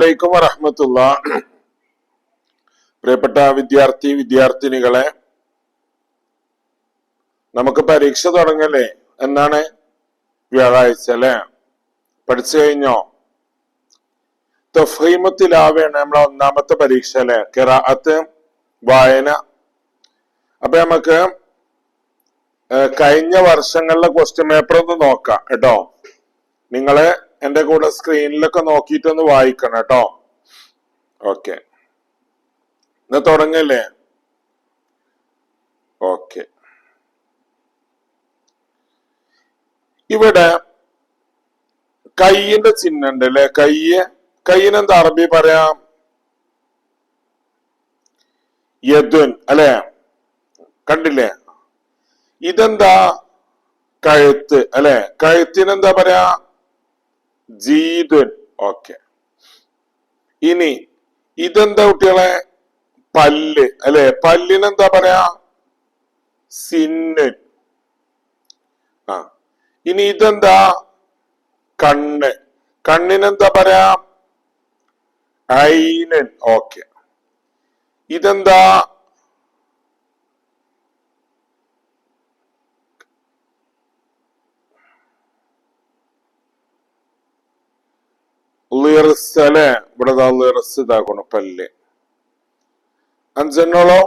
അലൈക്കും വറഹമത്തുള്ള. പ്രിയപ്പെട്ട വിദ്യാർത്ഥി വിദ്യാർത്ഥിനികളെ നമുക്ക് പരീക്ഷ തുടങ്ങല്ലേ? എന്നാണ് വ്യാഴാഴ്ച അല്ലെ? പഠിച്ചു കഴിഞ്ഞോ? തൊഫീമത്തിലാവാണ് നമ്മളെ ഒന്നാമത്തെ പരീക്ഷ അല്ലെ? കിറാഅത്ത് വായന. അപ്പൊ നമുക്ക് കഴിഞ്ഞ വർഷങ്ങളിലെ ക്വസ്റ്റ്യൻ പേപ്പർ ഒന്ന് നോക്കാം കേട്ടോ? നിങ്ങൾ എന്റെ കൂടെ സ്ക്രീനിലൊക്കെ നോക്കിയിട്ടൊന്ന് വായിക്കണം കേട്ടോ. ഓക്കെ. ഇന്ന് തുടങ്ങല്ലേ? ഓക്കെ. ഇവിടെ കയ്യിന്റെ ചിഹ്നം ഉണ്ട് അല്ലെ? കയ്യ് കയ്യിനെന്താ അറബി പറയാം? യദുൻ അല്ലെ? കണ്ടില്ലേ? ഇതെന്താ? കഴുത്ത് അല്ലെ? കഴുത്തിനെന്താ പറയാ? ജീതുൻ. ഓക്കെ. ഇനി ഇതെന്താ കുട്ടികളെ? പല്ല്. അല്ലെ? പല്ലിനെന്താ പറയാ? സിന്നൻ ആ. ഇനി ഇതെന്താ? കണ്ണ്. കണ്ണിനെന്താ പറയാ? ഐനൻ ഓക്കെ. ഇതെന്താ? ദാ ലിറിസ് ഇതാക്കണം പല്ല്. അഞ്ചെണ്ണോളോ?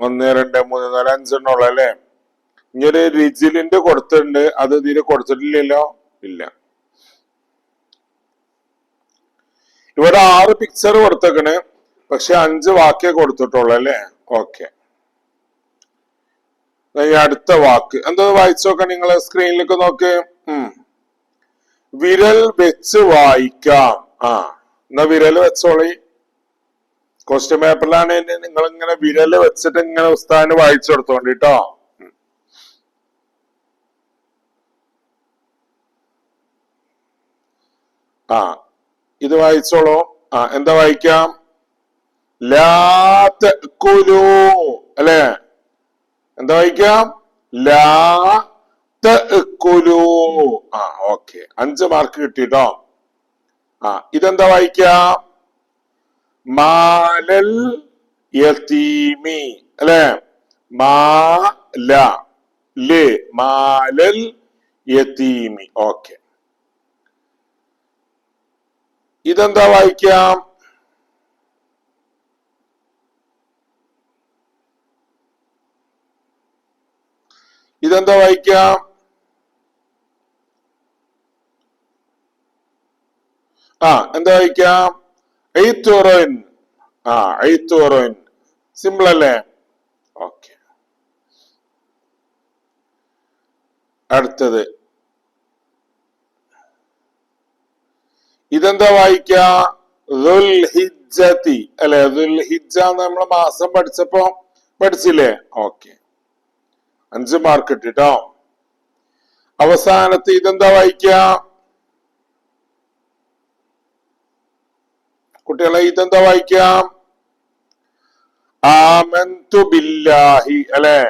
ഒന്ന് രണ്ട് മൂന്ന് നാല് അഞ്ചെണ്ണോളം അല്ലെ? ഇങ്ങനെ റിജിലിന്റെ കൊടുത്തിട്ടുണ്ട്. അത് തീരെ കൊടുത്തിട്ടില്ലല്ലോ? ഇല്ല. ഇവിടെ ആറ് പിക്ചർ കൊടുത്തേക്കണ്. പക്ഷെ അഞ്ച് വാക്കേ കൊടുത്തിട്ടുള്ളൂ അല്ലേ? ഓക്കെ. ഈ അടുത്ത വാക്ക്. എന്താ വായിച്ചു നോക്കാം നിങ്ങൾ സ്ക്രീനിലേക്ക് നോക്ക്. വിരൽ വെച്ച് വായിക്കാം. ആ എന്നാ വിരൽ വെച്ചോളി. ക്വസ്റ്റ്യൻ പേപ്പറിലാണ് നിങ്ങൾ ഇങ്ങനെ വിരൽ വെച്ചിട്ട് ഇങ്ങനെ ഉസ്താദിന് വായിച്ചു കൊടുത്തോണ്ട് കേട്ടോ ആ ഇത് വായിച്ചോളൂ. ആ എന്താ വായിക്കാം? ലാ കുലു. അല്ലേ? എന്താ വായിക്കാം? ആ ഓക്കെ. അഞ്ച് മാർക്ക് കിട്ടിട്ടോ? ആ ഇതെന്താ വായിക്കാം? മാലൽ യതീമി. അല്ലെ? മാല മാലൽ യതീമി. ഓക്കെ. ഇതെന്താ വായിക്കാം? ഇതെന്താ വായിക്കാം? ആ എന്താ വായിക്കാം? എയ്ത്തോറോയിൻ ആ എയ്ത്തോറോയിൻ സിമ്പിൾ അല്ലേ? ഓക്കെ അടുത്തത്. ഇതെന്താ വായിക്ക? അല്ലെ? ദുൽഹിജ്ജ എന്ന് നമ്മൾ മാസം പഠിച്ചപ്പോ പഠിച്ചില്ലേ? ഓക്കെ അഞ്ച് മാർക്ക് കിട്ടിട്ടോ അവസാനത്ത് ഇതെന്താ വായിക്ക? കുട്ടികളെ ഇതെന്താ വായിക്കാം? ആമന്തു ബില്ലാഹി അല്ലെ?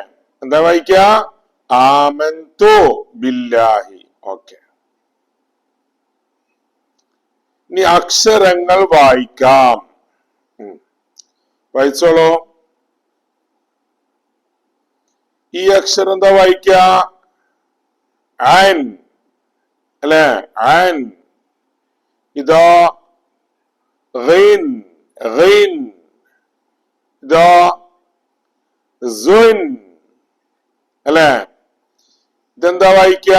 എന്താ വായിക്ക? ആമന്തു ബില്ലാഹി. ഓക്കെ. ഇനി അക്ഷരങ്ങൾ വായിക്കാം. വായിച്ചോളോ. ഈ അക്ഷരം എന്താ വായിക്ക? ആൻ. അല്ലെ? ആൻ. ഇതാ റെയിൻ റെയിൻ ഇതാ സുൻ. അല്ലെ? ഇതെന്താ വായിക്ക?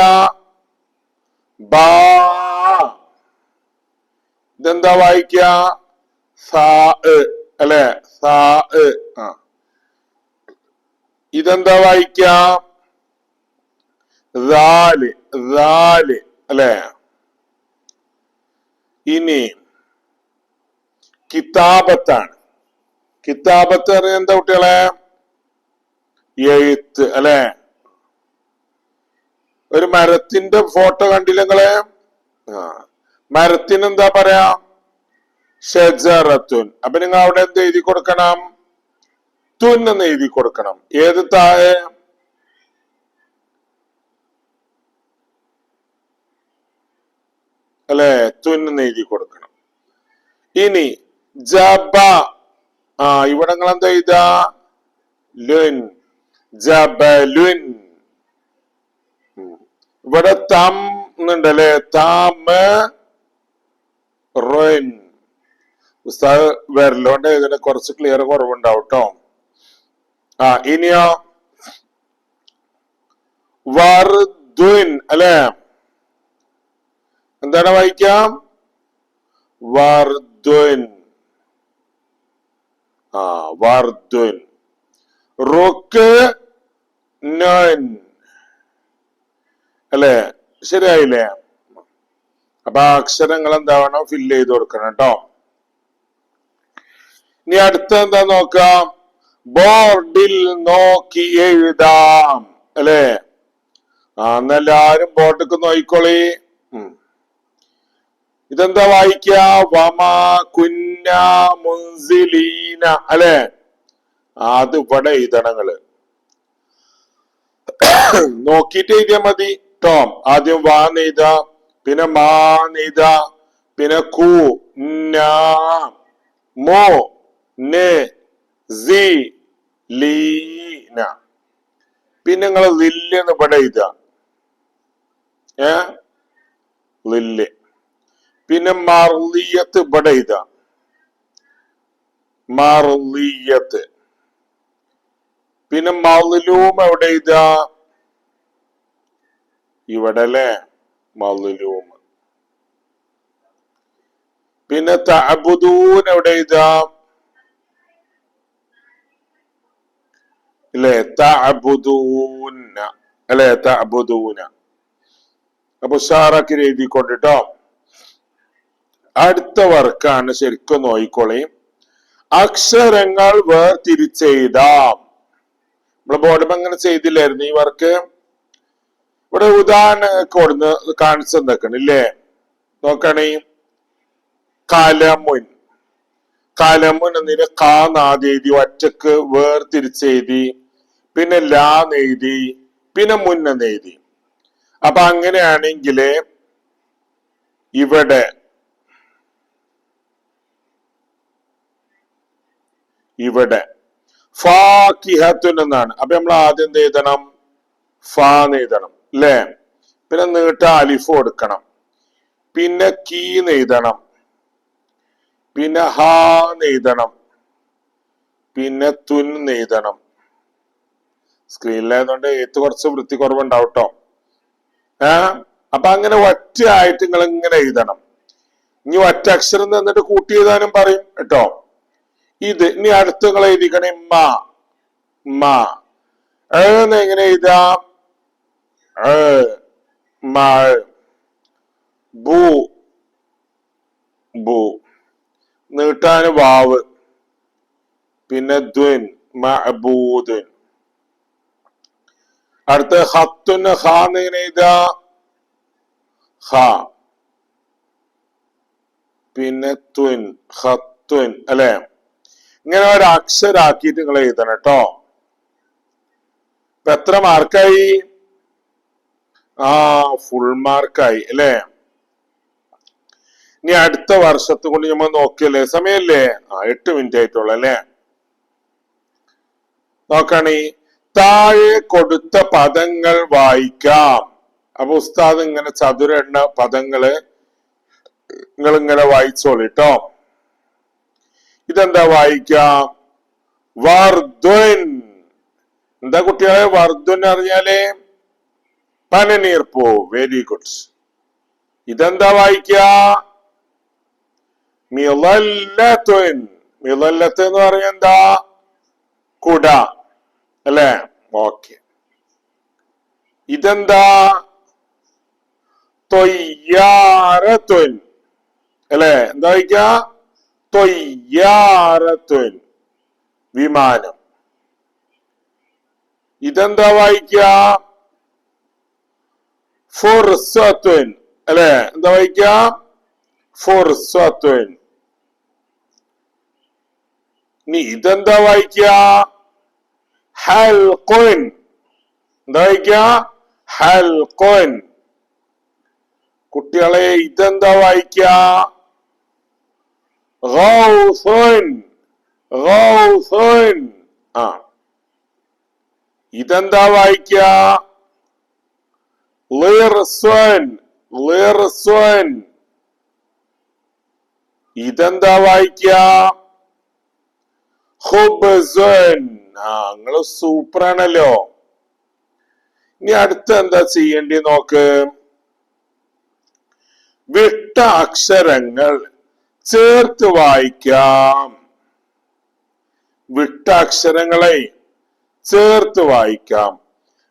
ബാ. ഇതെന്താ വായിക്ക? സാ അല്ലെ? സാ ഇതെന്താ വായിക്കാം? അല്ലെ? ഇനി കിതാബത്താണ്. കിതാബത്ത് പറഞ്ഞ എന്താ കുട്ടികളെ? എഴുത്ത് അല്ലെ? ഒരു മരത്തിന്റെ ഫോട്ടോ കണ്ടില്ല നിങ്ങളെ? ആ. മരത്തിന് എന്താ പറയാ? ഷജറത്തുൻ. അപ്പൊ നിങ്ങൾ അവിടെ എന്ത് എഴുതി കൊടുക്കണം? തുൻ എന്ന് എഴുതി കൊടുക്കണം. ഏത് താഴെ? അല്ലെ? തുൻ എഴുതി കൊടുക്കണം. ഇനി ജബ. ആ ഇവിടെ നിങ്ങൾ എന്താ എഴുതാ ലുൻ. ജബലുൻ. ഇവിടെ തം എന്നുണ്ടല്ലേ? താമ റോയിൻ ഉസ്താദ് വരലോണ്ട് ഇതിന് കുറച്ച് ക്ലിയർ കുറവുണ്ടാവും കേട്ടോ ആ ഇനിയോ വർദ്ദുൻ അല്ലെ? എന്താണ് വായിക്കാം? വർദ്ദുൻ ആ വർദ്ദുൻ റുക്ക് നൻ അല്ലെ? ശരിയായില്ലേ? അപ്പൊ ആ അക്ഷരങ്ങൾ എന്താവണം ഫില്ല് ചെയ്ത് കൊടുക്കണം കേട്ടോ. ഇനി അടുത്ത എന്താ നോക്കാം? ബോർഡിൽ നോക്കി എഴുതാം അല്ലേ? എന്നെല്ലാരും ബോർഡിക്ക് നോക്കിക്കോളി. ഇതെന്താ വായിക്ക? വമാ കുന്ന മുൻസിലീന അല്ലെ? അത് ഇവിടെ എഴുതണങ്ങൾ. നോക്കിയിട്ട് എഴുതിയാ മതി. ടോം ആദ്യം വാ നെയ്ത പിന്നെ മാ നെയ്ത പിന്നെ കു മോ സി ലീന പിന്നെ നിങ്ങൾ ലില്ലെന്ന് എഴുതുക. ഏ? ലില്ല് പിന്നെ മർലിയത്ത് എഴുതുക. മർലിയത്ത്. പിന്നെ മൗലൂം എവിടെ ഇതാ ഇവിടെ അല്ലേ? മൗലൂം. പിന്നെ തഅബുദൂൻ എവിടെ എഴുതുക? അല്ലേ തഅബുദൂന അല്ലേ തഅബുദൂന അപ്പൊ ഉഷാറാക്കി എഴുതിക്കൊണ്ടിട്ടോ അടുത്ത വർക്കാണ് ശരിക്കും നോയിക്കോളേ. അക്ഷരങ്ങൾ വേർതിരിച്ചെഴുതാം. നമ്മളെ ബോർഡ് അങ്ങനെ ചെയ്തില്ലായിരുന്നു ഈ വർക്ക്. ഇവിടെ ഉദാഹരണം കൊടുന്ന് കാണിച്ചു തന്നിക്കണില്ലേ നോക്കണേ. കലമുൻ. കലമുൻ എന്നതിന് കാ നാതെഴുതി ഒറ്റയ്ക്ക് വേർതിരിച്ചെഴുതി. പിന്നെ ലാ നെയ്തി പിന്നെ മുന്ന നെയ്തി. അപ്പൊ അങ്ങനെയാണെങ്കിൽ ഇവിടെ ഇവിടെ ഫാക്കിഹത്തുൻ എന്നാണ് അപ്പൊ നമ്മൾ ആദ്യം എന്ത് എഴുതണം? ഫാ നെയ്തണം അല്ലേ പിന്നെ നീട്ട അലിഫ് കൊടുക്കണം പിന്നെ കീ നെയ്തണം പിന്നെ ഹാ നെയ്തണം പിന്നെ തുൻ നെയ്തണം സ്ക്രീനിലായതുകൊണ്ട് എഴുത്ത് കുറച്ച് വൃത്തി കുറവുണ്ടാവും കേട്ടോ ഏ അപ്പൊ അങ്ങനെ ഒറ്റ ആയിട്ട് നിങ്ങൾ ഇങ്ങനെ എഴുതണം. ഇനി ഒറ്റ അക്ഷരം തന്നിട്ട് കൂട്ടി എഴുതാനും പറയും കേട്ടോ. ഇത് ഇനി അടുത്ത് നിങ്ങൾ എഴുതിക്കണേ മാ. മാ. ഏന്ന് എങ്ങനെ എഴുതാം? ഏ വാവ്. പിന്നെ ദ്വൻ മഅബൂദുൻ. അടുത്ത ഹത്തുന് ഹാന്ന് എങ്ങനെ എഴുതാ. ഹ പിന്നെ ഹത്വൻ അല്ലെ? ഇങ്ങനെ ഒരു അക്ഷരാക്കിയിട്ട് നിങ്ങൾ എഴുതണം കേട്ടോ. എത്ര മാർക്കായി? ആ ഫുൾ മാർക്കായി അല്ലേ? ഇനി അടുത്ത വർഷത്തെ കൊണ്ട് നമ്മൾ നോക്കിയല്ലേ സമയല്ലേ ആ എട്ട് മിനിറ്റ് ആയിട്ടുള്ളൂ അല്ലേ? നോക്കണേ. താഴെ കൊടുത്ത പദങ്ങൾ വായിക്കാം. അപ്പൊ ഉസ്താദ് ഇങ്ങനെ ചതുര എണ്ണ പദങ്ങൾ നിങ്ങൾ ഇങ്ങനെ വായിച്ചോളിട്ടോ ഇതെന്താ വായിക്കാം? വർദ്വൻ എന്താ കുട്ടികളെ? വർദ്വൻ അറിഞ്ഞാലേ പോ. വെരി ഗുഡ് ഇതെന്താ വായിക്ക? മിളല്ലത്തുൻ. മിളല്ലത്ത് എന്ന് പറഞ്ഞ എന്താ? കുട. അല്ലേ? ഓക്കെ. ഇതെന്താ? തൊയ്യാറത്തുൻ അല്ലേ? എന്താ വയ്ക്ക? തൊയ്യാറത്തുൻ വിമാനം. ഇതെന്താ വായിക്ക? ഫുർസത്തുൻ അല്ലെ? എന്താ വായിക്ക? ഫുർസത്തുൻ ഇനി ഇതെന്താ വായിക്ക? ഹൽഖുൻ എന്താ വായിക്ക? ഹൽഖുൻ കുട്ടികളെ ഇതെന്താ വായിക്ക? ഗൗസുൻ ഗൗസുൻ ആ. ഇതെന്താ വായിക്ക? ലിർസുൻ ലിർസുൻ ഇതെന്താ വായിക്ക? ഹുബ്സുൻ ആ നിങ്ങൾ സൂപ്പറാണല്ലോ ഇനി അടുത്ത എന്താ ചെയ്യേണ്ടി നോക്ക്? വിട്ട അക്ഷരങ്ങൾ ചേർത്ത് വായിക്കാം. വിട്ട അക്ഷരങ്ങളെ ചേർത്ത് വായിക്കാം.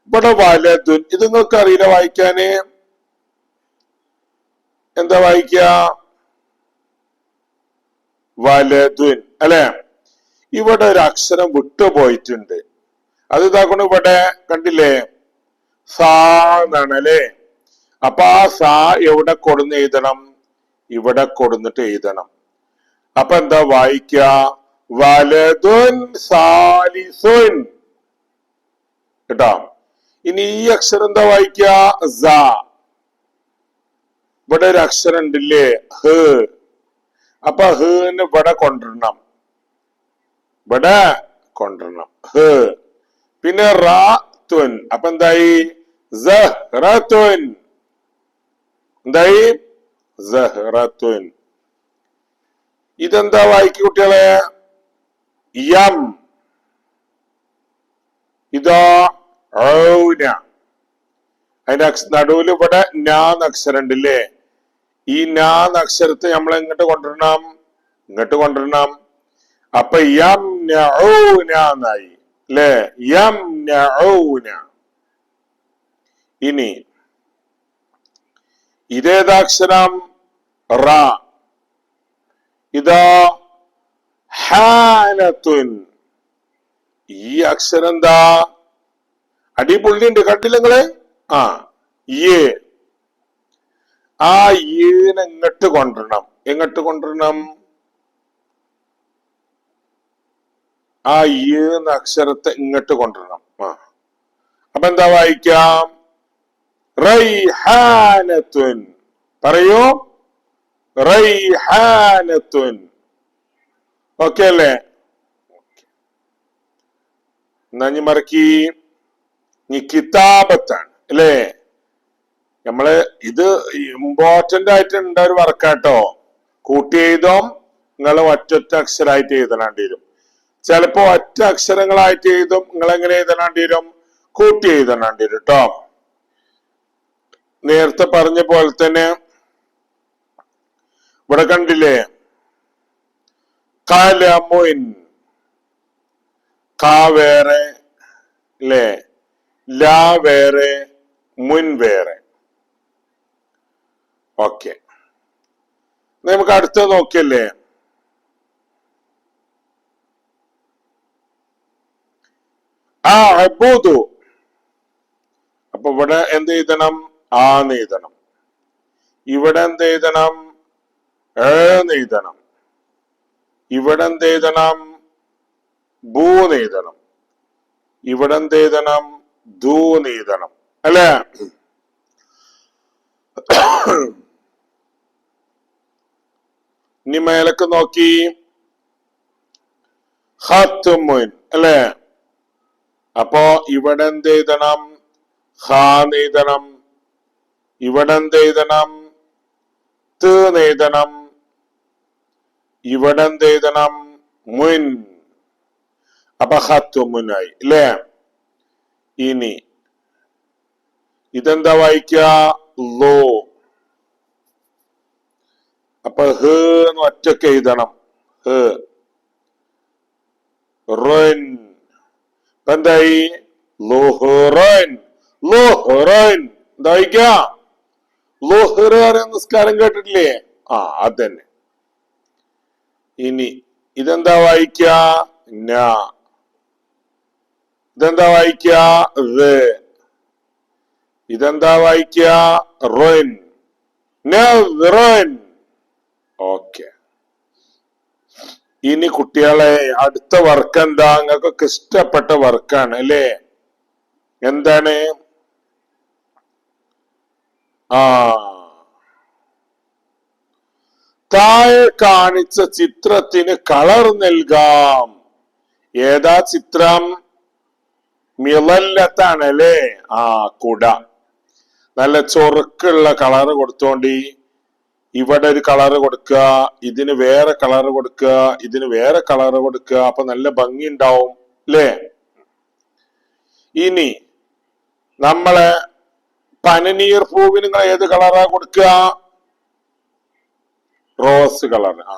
ഇവിടെ വലതു ഇത് നിങ്ങൾക്ക് അറിയില്ല വായിക്കാന്. എന്താ വായിക്ക വലതുൻ അല്ലെ? ഇവിടെ ഒരു അക്ഷരം വിട്ടുപോയിട്ടുണ്ട്. അത് ഇതാക്കൊണ്ട് ഇവിടെ കണ്ടില്ലേ? സാ എന്നാണ് അല്ലെ? അപ്പൊ ആ സാ എവിടെ കൊടുന്ന് എഴുതണം? ഇവിടെ കൊടുന്നിട്ട് എഴുതണം. അപ്പൊ എന്താ വായിക്ക വലതുൻ സാലിസുൻ. കേട്ടോ? ഇനി ഈ അക്ഷരം എന്താ വായിക്ക ഇവിടെ ഒരു അക്ഷരം ഉണ്ടല്ലേ? ഹ്. അപ്പൊ ഹ് ഇവിടെ കൊണ്ടുവരണം. ഇവിടെ കൊണ്ടുവരണം. ഹ്. പിന്നെ റാത്തുൻ അപ്പൊ എന്തായി? എന്തായി? ഇതെന്താ വായിക്ക കുട്ടികളെ? യം. ഇതാ ഔന. അതിന്റെ നടുവിൽ ഇവിടെ ഞാൻ അക്ഷരം ഉണ്ടല്ലേ ഈ ഞാൻ അക്ഷരത്തെ നമ്മൾ എങ്ങോട്ട് കൊണ്ടുവരണം? ഇങ്ങോട്ട് കൊണ്ടുവരണം. അപ്പൊ യം എന്നായി ഇനി ഇതേതാക്ഷരം റ. ഇതാ ഹാനത്തുൻ. ഈ അക്ഷരം എന്താ അടിപൊളിയുണ്ട്. കണ്ടില്ല നിങ്ങൾ? ആ ഏ ആ ഏനെ ഇങ്ങോട്ട് എങ്ങോട്ട് കൊണ്ടുവരണം? ആ എന്ന അക്ഷരത്തെ ഇങ്ങോട്ട് കൊണ്ടുവരണം. ആ. അപ്പൊ എന്താ വായിക്കാം? റൈഹാനത്തുൻ. പറയൂ. റൈഹാനത്തുൻ. ഓക്കെ അല്ലേ? ഞാൻ മറക്കി? നീ കിതാബത്താണ്. അല്ലേ? നമ്മൾ ഇത് ഇമ്പോർട്ടന്റ് ആയിട്ട് ഒരു വർക്കാട്ടോ കൂട്ടി എഴുതും. നിങ്ങൾ ഒറ്റൊറ്റ അക്ഷരമായിട്ട് എഴുതണേണ്ടി വരും. ചിലപ്പോ ഒറ്റ അക്ഷരങ്ങളായിട്ട് എഴുതും. നിങ്ങൾ എങ്ങനെ എഴുതണേണ്ടി വരും കൂട്ടി എഴുതണേണ്ടി വരും കേട്ടോ നേരത്തെ പറഞ്ഞ പോലെ തന്നെ ഇവിടെ കണ്ടില്ലേ? കലമുൻ. കാ വേറെ അല്ലേ ലാ വേറെ മുൻ വേറെ. ഓക്കെ. നമുക്ക് അടുത്തത് നോക്കിയല്ലേ? ആ അബൂതു അപ്പൊ ഇവിടെ എന്ത് എഴുതണം? ആ നെയ്തണം ഇവിടെ എന്ത് എഴുതണം? ഏ എഴുതണം. ഇവിടെ എന്ത് എഴുതണം? ഭൂ നെയ്തണം ഇവിടെ എന്ത് എഴുതണം? ധൂ നെയ്തണം അല്ലേ? ഇനി മേലക്ക് നോക്കി. ഹത്തുമുൻ അല്ലേ? അപ്പോ ഇവിടെ എന്ത് എഴുതണം ഹാ നെയ്തണം ഇവിടെ എന്ത് എഴുതണം ത് നെയ്തണം ഇവിടെ എന്ത് എഴുതണം മുൻ. അപ്പൊ ഹത്തുമുനായി അല്ലേ ഇനി. ഇതെന്താ വായിക്ക? ലോ. അപ്പൊ ഹ് എന്ന് ഒറ്റയ്ക്ക് എഴുതണം. ഹ്. റൻ. എന്തായി? ലോഹറൻ. ലോഹറൻ. എന്താ വായിക്ക കേട്ടിട്ടില്ലേ? ആ അതന്നെ. ഇനി ഇതെന്താ വായിക്ക? ഇതെന്താ വായിക്ക? ഇതെന്താ വായിക്ക? നറൻ ഓക്കെ. ഇനി കുട്ടികളെ അടുത്ത വർക്ക് എന്താ? നിങ്ങൾക്കൊക്കെ ഇഷ്ടപ്പെട്ട വർക്കാണ് അല്ലേ? എന്താണ്? ആ. താഴെ കാണിച്ച ചിത്രത്തിന് കളർ നൽകാം. ഏതാ ചിത്രം? മിളല്ലത്താണ് അല്ലേ? ആ കുട. നല്ല ചൊറുക്കുള്ള കളർ കൊടുത്തോണ്ടി. ഇവിടെ ഒരു കളറ് കൊടുക്കുക ഇതിന് വേറെ കളറ് കൊടുക്കുക ഇതിന് വേറെ കളറ് കൊടുക്കുക അപ്പൊ നല്ല ഭംഗി ഉണ്ടാവും അല്ലേ ഇനി നമ്മളെ പനനീർ പൂവിന് നിങ്ങൾ ഏത് കളറാ കൊടുക്കുക? റോസ് കളർ ആ.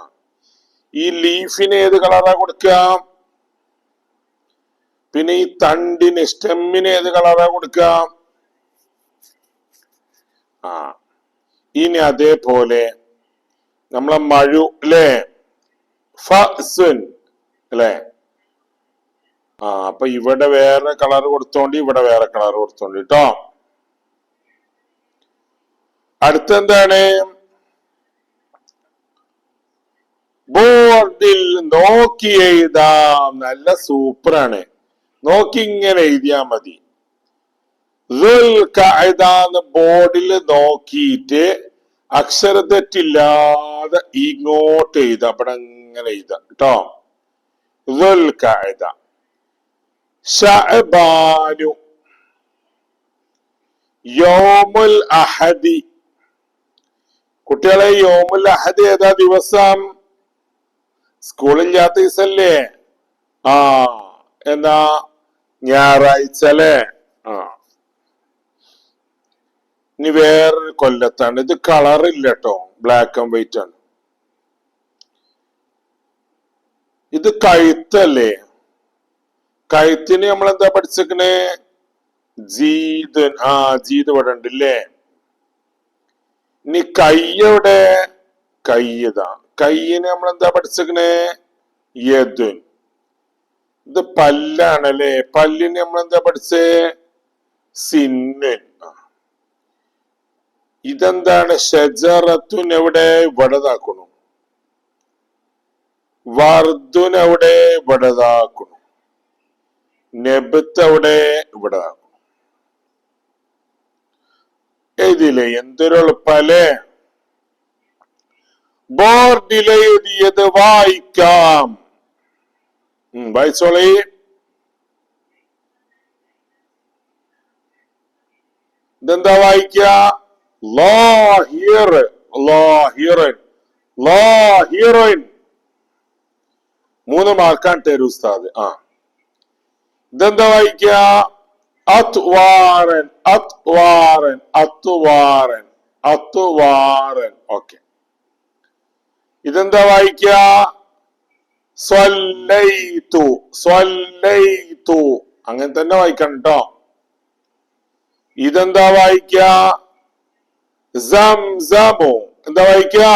ഈ ലീഫിന് ഏത് കളറാ കൊടുക്കുക? പിന്നെ ഈ തണ്ടിന് സ്റ്റെമ്മിന് ഏത് കളറാ കൊടുക്കുക? ആ. ഇനി അതേപോലെ നമ്മളെ മഴു അല്ലേ ഫസുൻ അല്ലേ ആ അപ്പൊ ഇവിടെ വേറെ കളർ കൊടുത്തോണ്ട് ഇവിടെ വേറെ കളർ കൊടുത്തോണ്ട് കേട്ടോ അടുത്തെന്താണ്? ബോർഡിൽ നോക്കി എഴുതാം. നല്ല സൂപ്പറാണ്. നോക്കി ഇങ്ങനെ എഴുതിയാ മതി. ബോർഡിൽ നോക്കിയിട്ട് അക്ഷരതെറ്റില്ലാതെ ഇങ്ങോട്ട് എഴുത അവിടെ ഇങ്ങനെ എഴുത കേട്ടോ. ഷഅബാനു യോമുൽ അഹദി. കുട്ടികളെ യോമുൽ അഹദി ഏതാ ദിവസം? സ്കൂളില്ലാത്ത ദിവസല്ലേ? ആ എന്നാ ഞായറാഴ്ച അല്ലേ? ആ. ഇനി വേറൊരു കൊല്ലത്താണ്. ഇത് കളർ ഇല്ല കേട്ടോ ബ്ലാക്ക് ആൻഡ് വൈറ്റ് ആണ്. ഇത് കഴുത്തല്ലേ? കഴുത്തിന് നമ്മൾ എന്താ പഠിച്ചേക്കണേ? ജീത് ആ ജീത് ഇവിടെ ഉണ്ട് ഇല്ലേ ഇനി കയ്യവിടെ കയ്യതാ കയ്യിന് നമ്മൾ എന്താ പഠിച്ചേക്കണേ? യദുൻ. ഇത് പല്ലാണല്ലേ? പല്ലിന് നമ്മൾ എന്താ പഠിച്ചേ? സിന്നുൻ. ആ. ഇതെന്താണ് ഷജറത്തുൻ എവിടെ വടതാക്കണു? വർദ്ധുൻ എവിടെ വടതാക്കണു? നെബത്ത് എവിടെ വടതാക്കണു? എഴുതിയില്ലേ എന്തൊരു എളുപ്പല്ലേ ബോർഡിലെഴുതിയത് വായിക്കാം. വായിച്ചോളേ. ഇതെന്താ വായിക്ക? ലാഹിർ ലാഹിറൻ ലാഹിറൻ മൂന്ന് മാർക്കാൻ തരൂ ഉസ്താദ്. ആ. ഇതെന്താ വായിക്ക? അത്വാറൻ അത്വാറൻ അത്വാറൻ അത്വാറൻ ഓക്കെ. ഇതെന്താ വായിക്ക? സ്വല്ലൈതു സ്വല്ലൈതു. അങ്ങനെ തന്നെ വായിക്കണം കേട്ടോ ഇതെന്താ വായിക്ക? സംസമു എന്താ വായിക്കുക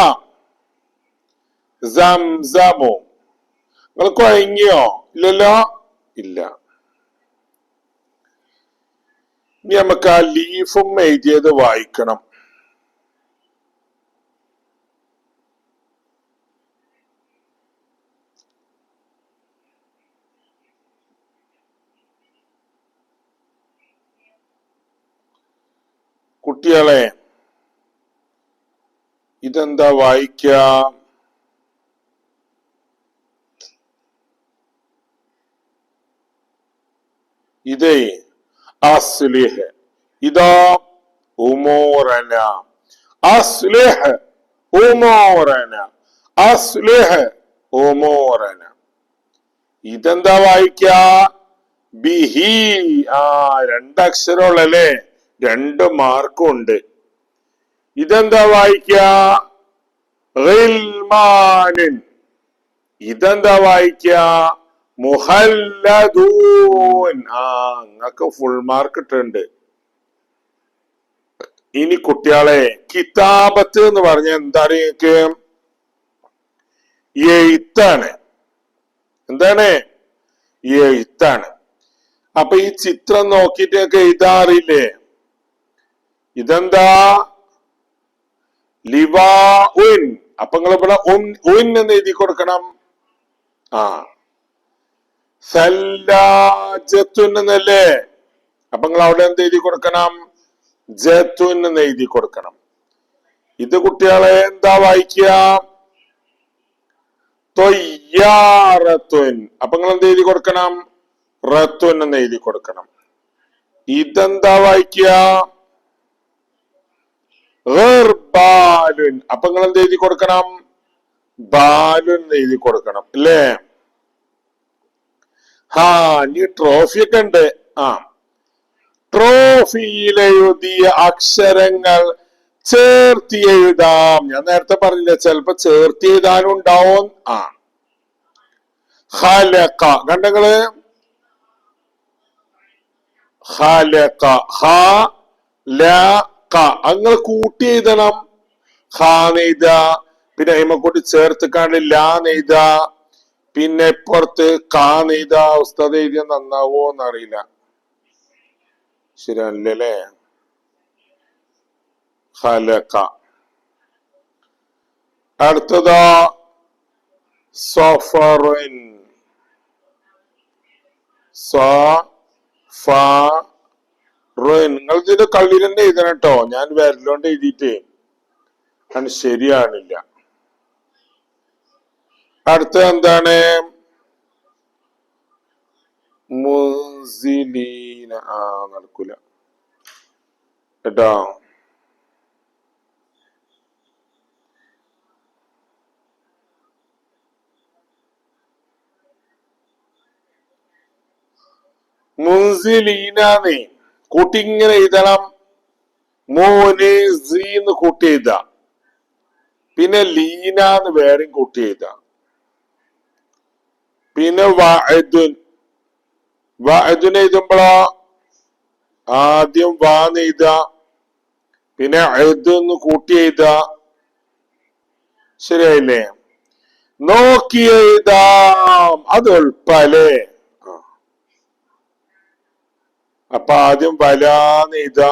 സംസമു നിങ്ങൾ കുഴങ്ങിയോ ഇല്ലല്ലോ ഇല്ല ഇനി നമുക്ക് ആ ലീഫും എഴുതിയത് വായിക്കണം കുട്ടികളെ ഇതെന്താ വായിക്ക? ഇതേ അസ്ലിഹ്. ഇതാ ഉമോറന. അസ്ലിഹ് ഉമോറന. അസ്ലിഹ് ഉമോറന. ഇതെന്താ വായിക്ക? ബിഹി ആ രണ്ടക്ഷരമുള്ളല്ലേ? രണ്ട് മാർക്കും ഉണ്ട് ഇതെന്താ വായിക്ക. ഇതെന്താ വായിക്ക? മുഹല്ലദൂൻ. ആ നിങ്ങക്ക് ഫുൾ മാർക്ക് ഇട്ടുണ്ട് ഇനി കുട്ടികളെ കിതാബത്ത് എന്ന് പറഞ്ഞ എന്താ നിങ്ങൾക്ക് എഴുത്താണ്. എന്താണ്? എഴുത്താണ്. അപ്പൊ ഈ ചിത്രം നോക്കിയിട്ടൊക്കെ എഴുതാറില്ലേ ഇതെന്താ? ലിവാ അപ്പൊ നിങ്ങൾ എന്ന് എഴുതി കൊടുക്കണം. ആ. സല്ലാജത്തുൻ എന്നല്ലേ? അപ്പൊ നിങ്ങൾ അവിടെ എന്ത് എഴുതി കൊടുക്കണം? ജത്തുൻ എന്ന് എഴുതി കൊടുക്കണം. ഇത് കുട്ടികളെ എന്താ വായിക്കുക? തൊയ്യാറത്തുൻ. അപ്പൊ എന്ത് എഴുതി കൊടുക്കണം? റത്തുൻ എന്ന് എഴുതി കൊടുക്കണം. ഇതെന്താ വായിക്കുക? ഗർബാലുൻ അപ്പൊ നിങ്ങൾ എന്ത് എഴുതി കൊടുക്കണം? ബാലുൻ എഴുതി കൊടുക്കണം അല്ലേ? ഹാ നീ ട്രോഫി ഒക്കെ ഉണ്ട്. ആ. ട്രോഫിയിൽ എഴുതിയ അക്ഷരങ്ങൾ ചേർത്തി എഴുതാം. ഞാൻ നേരത്തെ പറഞ്ഞില്ല ചിലപ്പോ ചേർത്തി എഴുതാനും ഉണ്ടാവും. ആ. ഹലക്ക കണ്ടങ്ങൾ ഹലക്ക ഹ ല ക അങ്ങൾ കൂട്ടി എഴുതണം. ഹ നെയ്ത. പിന്നെ അയിമക്കൂട്ടി ചേർത്ത് കാണില്ല ലാ നെയ്ത. പിന്നെ പുറത്ത് കാ നെയ്ത. ഉസ്താദ് എഴുതിയ നന്നാവോ എന്നറിയില്ല. ശരിയല്ലേ ഹലക അടുത്തത് സഫറിൻ. നിങ്ങൾ ഇത് കള്ളിയിൽ തന്നെ എഴുതണം കേട്ടോ ഞാൻ വരലോണ്ട് എഴുതിയിട്ട്. അത് ശരിയാണില്ല. അടുത്ത എന്താണ്? മുസിലീന ആ നടക്കൂല. കേട്ടോ? മുൻസിലീനാന്ന് കൂട്ടി ഇങ്ങനെ എഴുതണം. മോന് സീന്ന് കൂട്ടി എഴുത. പിന്നെ ലീന എന്ന് വേറെയും കൂട്ടി എഴുതാം. പിന്നെ വഅദുൻ. വഅദുൻ എഴുതുമ്പോഴോ ആദ്യം വാന്ന് നെയ്ത പിന്നെ എഴുതുന്ന് കൂട്ടി എഴുത. ശരിയായില്ലേ? നോക്കി എഴുതാം. അത് എളുപ്പല്ലേ? അപ്പൊ ആദ്യം വലാന്ന് എഴുത.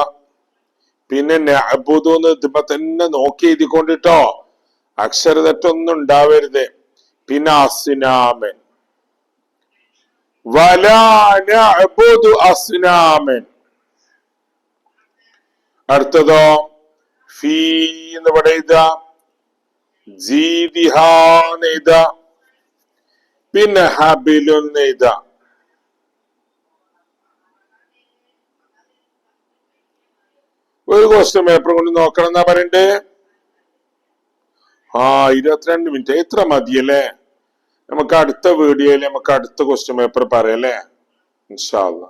പിന്നെ അബുദൂന്ന് ഇതിപ്പോ തന്നെ നോക്കി എഴുതിക്കൊണ്ടിട്ടോ. അക്ഷര തെറ്റൊന്നും ഉണ്ടാവരുത് പിന്നെ അസ്നാമൻ. അസ്നാമൻ അടുത്തതോ ഫീ എന്ന് പറയുക എഴുതാ. പിന്നെ ഹബിലുന്ന് എഴുതാ. ഒരു ക്വസ്റ്റ്യൻ പേപ്പർ കൊണ്ട് നോക്കണം എന്നാ പറയണ്ടേ. ആ ഇരുപത്തിരണ്ട് മിനിറ്റ് എത്ര മതിയല്ലേ? നമുക്ക് അടുത്ത വീഡിയോയിൽ നമുക്ക് അടുത്ത ക്വസ്റ്റ്യൻ പേപ്പർ പറയാല്ലേ ഇൻഷാല്ല